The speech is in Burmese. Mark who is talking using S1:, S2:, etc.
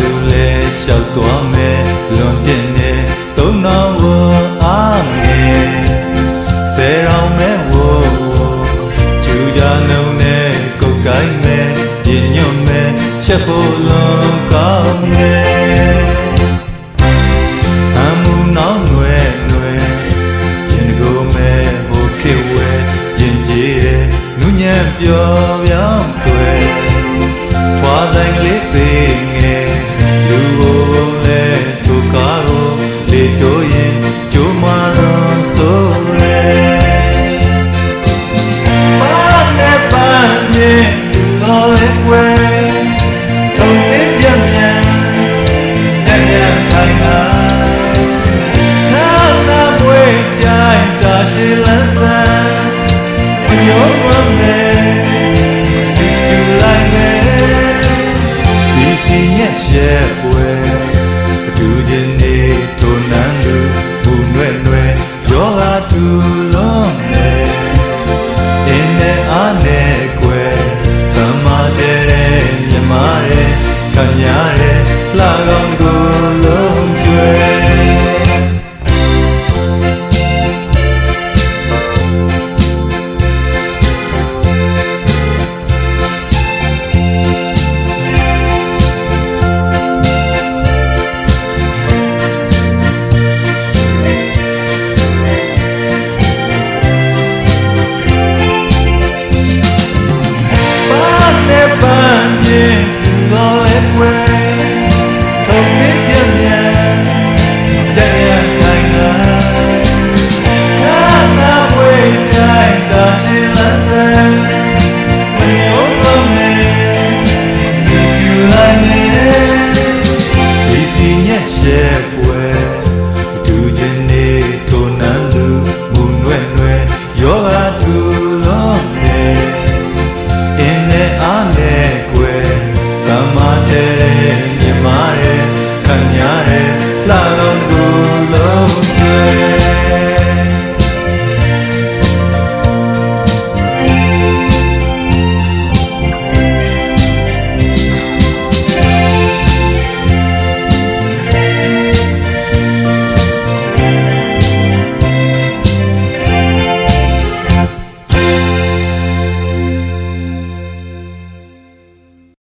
S1: သူလဲလျှောက်သွားမယ်လွန်တင်နေသုံးနောင်ဝအာမေဆယ်ရောင်မဲ့ဝကျူကြလုံးနဲ့ကုတ်ကိုင်းမဲ့ပြင်းညွတ်မဲ့ရှက်ဖို့လွန်ကောင်းနေအမှုနောင်ွယ်နွယ်ရင်ကိုမဲ့ဟိုခေဝဲရင်ကြီးရဲ့နူးညံ့ပျော်ပြောင်းွယ် ရဲ့ရှက်ပွဲ တဲတဲ့မြင်မာတဲ့ခံရတဲ့လာလုံးကိုလုံးကျွဲ